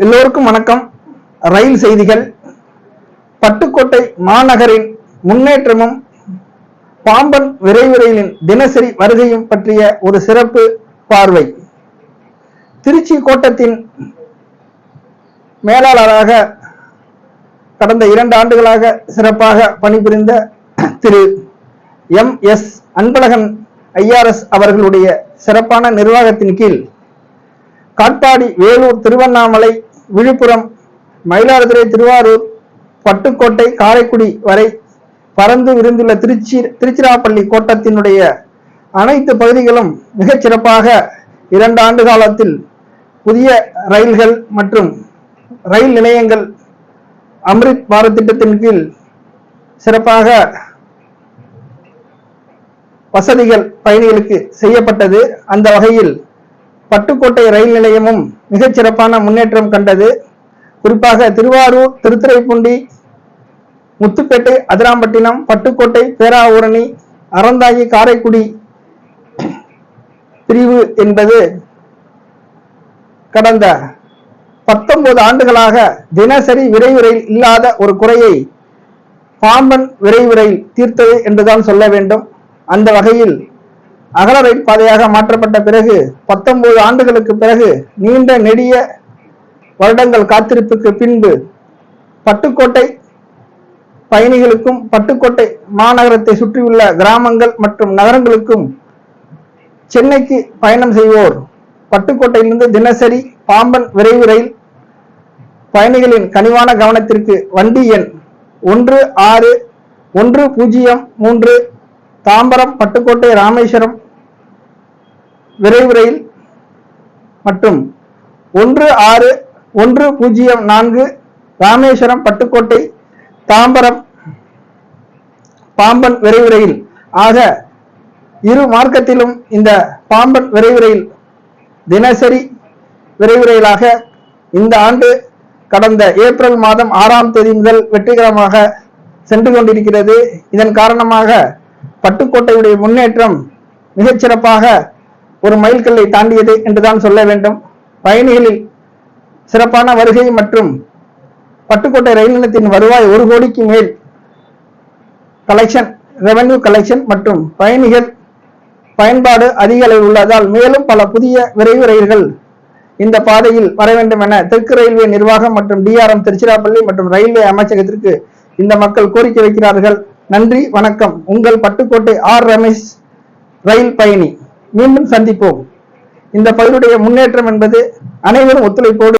எல்லோருக்கும் வணக்கம். ரயில் செய்திகள். பட்டுக்கோட்டை மாநகரின் முன்னேற்றமும் பாம்பன் விரைவு ரயிலின் தினசரி வருகையும் பற்றிய ஒரு சிறப்பு பார்வை. திருச்சி கோட்டத்தின் மேலாளராக கடந்த இரண்டு ஆண்டுகளாக சிறப்பாக பணிபுரிந்த திரு. எம். எஸ். அன்பழகன் ஐஆர்எஸ் அவர்களுடைய சிறப்பான நிர்வாகத்தின் கீழ் காட்பாடி வேலூர் திருவண்ணாமலை விழுப்புரம் மயிலாடுதுறை திருவாரூர் பட்டுக்கோட்டை காரைக்குடி வரை பறந்து விருந்துள்ள திருச்சி திருச்சிராப்பள்ளி கோட்டத்தினுடைய அனைத்து பகுதிகளும் மிகச் சிறப்பாக இரண்டு ஆண்டு காலத்தில் புதிய ரயில்கள் மற்றும் ரயில் நிலையங்கள் அம்ரித் பாரத் திட்டத்தின் கீழ் சிறப்பாக வசதிகள் பயணிகளுக்கு செய்யப்பட்டது. அந்த வகையில் பட்டுக்கோட்டை ரயில் நிலையமும் மிகச் சிறப்பான முன்னேற்றம் கண்டது. குறிப்பாக திருவாரூர் திருத்துறைப்பூண்டி முத்துப்பேட்டை அதிராம்பட்டினம் பட்டுக்கோட்டை பேராவூரணி அறந்தாங்கி காரைக்குடி பிரிவு என்பது கடந்த பத்தொன்பது ஆண்டுகளாக தினசரி விரைவுரையில் இல்லாத ஒரு குறையை பாம்பன் விரைவுரையில் தீர்த்தது என்றுதான் சொல்ல வேண்டும். அந்த வகையில் அகல ரயில் பாதையாக மாற்றப்பட்ட பிறகு பத்தொன்பது ஆண்டுகளுக்கு பிறகு நீண்ட நெடிய வருடங்கள் காத்திருப்புக்கு பின்பு பட்டுக்கோட்டை பயணிகளுக்கும் பட்டுக்கோட்டை மாநகரத்தை சுற்றியுள்ள கிராமங்கள் மற்றும் நகரங்களுக்கும் சென்னைக்கு பயணம் செய்வோர். பட்டுக்கோட்டையிலிருந்து தினசரி பாம்பன் விரைவு ரயில் பயணிகளின் கனிவான கவனத்திற்கு வண்டி எண் ஒன்று ஆறு ஒன்று பூஜ்ஜியம் மூன்று தாம்பரம் பட்டுக்கோட்டை ராமேஸ்வரம் விரைவு ரயில் மற்றும் ஒன்று ஆறு ஒன்று பூஜ்ஜியம் நான்கு ராமேஸ்வரம் பட்டுக்கோட்டை தாம்பரம் பாம்பன் விரைவு ரயில் ஆக இரு மார்க்கத்திலும் இந்த பாம்பன் விரைவு ரயில் தினசரி விரைவு ரயிலாக இந்த ஆண்டு கடந்த ஏப்ரல் மாதம் ஆறாம் தேதி முதல் வெற்றிகரமாக சென்று கொண்டிருக்கிறது. இதன் காரணமாக பட்டுக்கோட்டையுடைய முன்னேற்றம் மிகச்சிறப்பாக ஒரு மைல்கல்லை தாண்டியது என்றுதான் சொல்ல வேண்டும். பயணிகளில் சிறப்பான வருகை மற்றும் பட்டுக்கோட்டை ரயில் நிலையத்தின் வருவாய் ஒரு கோடிக்கு மேல் கலெக்ஷன் ரெவென்யூ கலெக்ஷன் மற்றும் பயணிகள் பயன்பாடு அதிக அளவில் உள்ளதால் மேலும் பல புதிய விரைவு ரயில்கள் இந்த பாதையில் வர வேண்டும் என தெற்கு ரயில்வே நிர்வாகம் மற்றும் டிஆர்எம் திருச்சிராப்பள்ளி மற்றும் ரயில்வே அமைச்சகத்திற்கு இந்த மக்கள் கோரிக்கை வைக்கிறார்கள். நன்றி வணக்கம். உங்கள் பட்டுக்கோட்டை ஆர். ரமேஷ் ரயில் பயணி. மீண்டும் சந்திப்போம். இந்த பகுதியுடைய முன்னேற்றம் என்பது அனைவரும் ஒத்துழைப்போடு